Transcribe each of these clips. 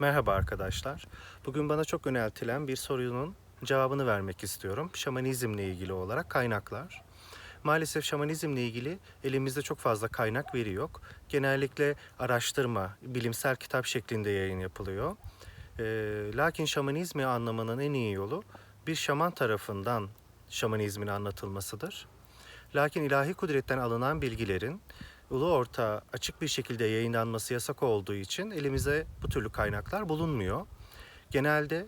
Merhaba arkadaşlar. Bugün bana çok yöneltilen bir sorunun cevabını vermek istiyorum. Şamanizmle ilgili olarak kaynaklar. Maalesef şamanizmle ilgili elimizde çok fazla kaynak veri yok. Genellikle araştırma, bilimsel kitap şeklinde yayın yapılıyor. Ee, lakin şamanizmi anlamanın en iyi yolu bir şaman tarafından şamanizmin anlatılmasıdır. Lakin ilahi kudretten alınan bilgilerin ulu orta açık bir şekilde yayınlanması yasak olduğu için elimizde bu türlü kaynaklar bulunmuyor. Genelde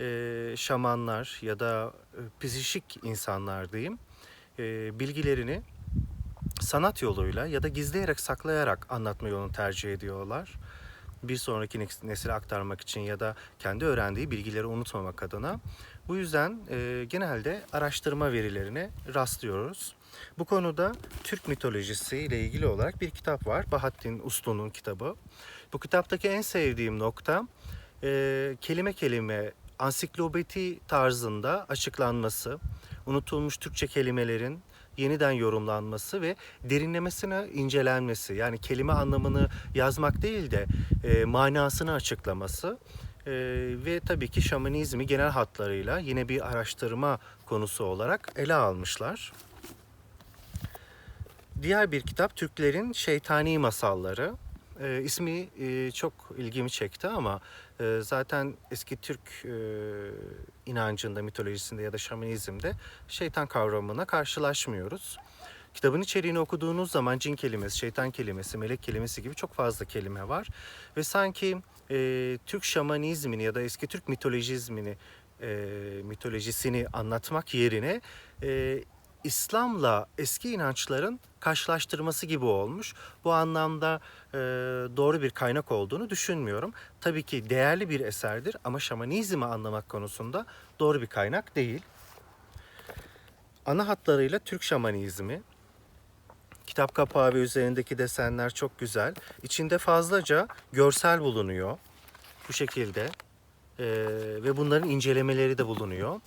e, şamanlar ya da e, psişik insanlar diyeyim e, bilgilerini sanat yoluyla ya da gizleyerek saklayarak anlatma yolunu tercih ediyorlar. Bir sonraki nes- nesile aktarmak için ya da kendi öğrendiği bilgileri unutmamak adına. Bu yüzden e, genelde araştırma verilerine rastlıyoruz. Bu konuda Türk mitolojisi ile ilgili olarak bir kitap var. Bahattin Uslu'nun kitabı. Bu kitaptaki en sevdiğim nokta e, kelime kelime ansiklopedi tarzında açıklanması, unutulmuş Türkçe kelimelerin yeniden yorumlanması ve derinlemesine incelenmesi. Yani kelime anlamını yazmak değil de e, manasını açıklaması. E, ve tabii ki şamanizmi genel hatlarıyla yine bir araştırma konusu olarak ele almışlar. Diğer bir kitap Türklerin Şeytani Masalları. E, ismi e, çok ilgimi çekti ama e, zaten eski Türk e, inancında, mitolojisinde ya da şamanizmde şeytan kavramına karşılaşmıyoruz. Kitabın içeriğini okuduğunuz zaman cin kelimesi, şeytan kelimesi, melek kelimesi gibi çok fazla kelime var. Ve sanki e, Türk şamanizmini ya da eski Türk mitolojizmini, e, mitolojisini anlatmak yerine e, İslam'la eski inançların karşılaştırması gibi olmuş. Bu anlamda e, doğru bir kaynak olduğunu düşünmüyorum. Tabii ki değerli bir eserdir ama şamanizmi anlamak konusunda doğru bir kaynak değil. Ana hatlarıyla Türk şamanizmi. Kitap kapağı ve üzerindeki desenler çok güzel. İçinde fazlaca görsel bulunuyor. Bu şekilde. E, ve bunların incelemeleri de bulunuyor.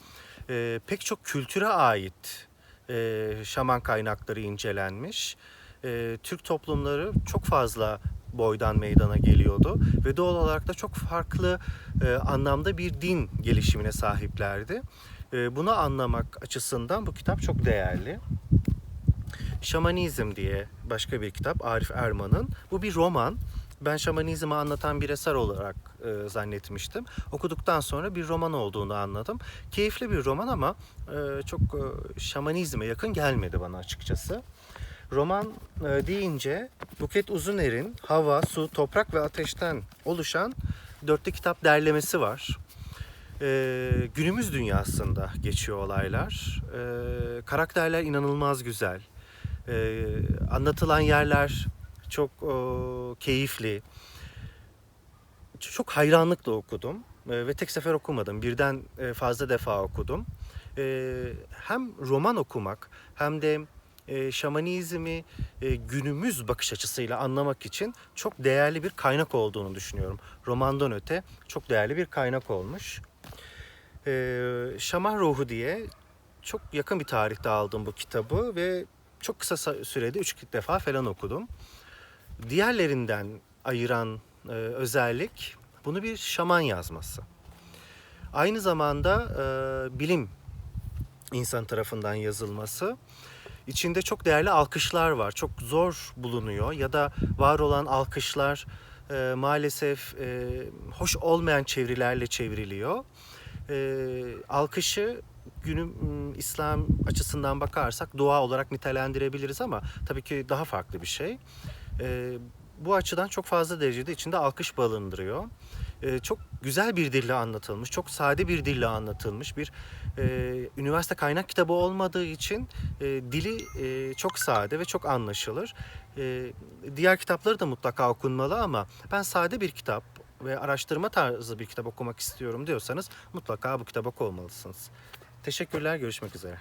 E, pek çok kültüre ait e, şaman kaynakları incelenmiş. E, Türk toplumları çok fazla boydan meydana geliyordu ve doğal olarak da çok farklı e, anlamda bir din gelişimine sahiplerdi. E, bunu anlamak açısından bu kitap çok değerli. Şamanizm diye başka bir kitap Arif Erman'ın. Bu bir roman. Ben şamanizmi anlatan bir eser olarak e, zannetmiştim. Okuduktan sonra bir roman olduğunu anladım. Keyifli bir roman ama e, çok e, şamanizme yakın gelmedi bana açıkçası. Roman e, deyince Buket Uzuner'in hava, su, toprak ve ateşten oluşan dörtlü kitap derlemesi var. E, günümüz dünyasında geçiyor olaylar. E, karakterler inanılmaz güzel. E, anlatılan yerler çok e, keyifli. Çok hayranlıkla okudum E, ve tek sefer okumadım. Birden e, fazla defa okudum. E, hem roman okumak hem de e, şamanizmi e, günümüz bakış açısıyla anlamak için çok değerli bir kaynak olduğunu düşünüyorum. Romandan öte çok değerli bir kaynak olmuş. E, Şaman Ruhu diye çok yakın bir tarihte aldım bu kitabı ve çok kısa sa- sürede üç defa falan okudum. Diğerlerinden ayıran e, özellik bunu bir şaman yazması. Aynı zamanda e, bilim insan tarafından yazılması. İçinde çok değerli alkışlar var. Çok zor bulunuyor ya da var olan alkışlar e, maalesef e, hoş olmayan çevirilerle çevriliyor. E, alkışı günüm m, İslam açısından bakarsak dua olarak nitelendirebiliriz ama tabii ki daha farklı bir şey. E, bu açıdan çok fazla derecede içinde alkış barındırıyor. E, çok güzel bir dille anlatılmış, çok sade bir dille anlatılmış bir e, üniversite kaynak kitabı olmadığı için e, dili e, çok sade ve çok anlaşılır. E, diğer kitapları da mutlaka okunmalı ama ben sade bir kitap ve araştırma tarzı bir kitap okumak istiyorum diyorsanız mutlaka bu kitabı okumalısınız. Teşekkürler, görüşmek üzere.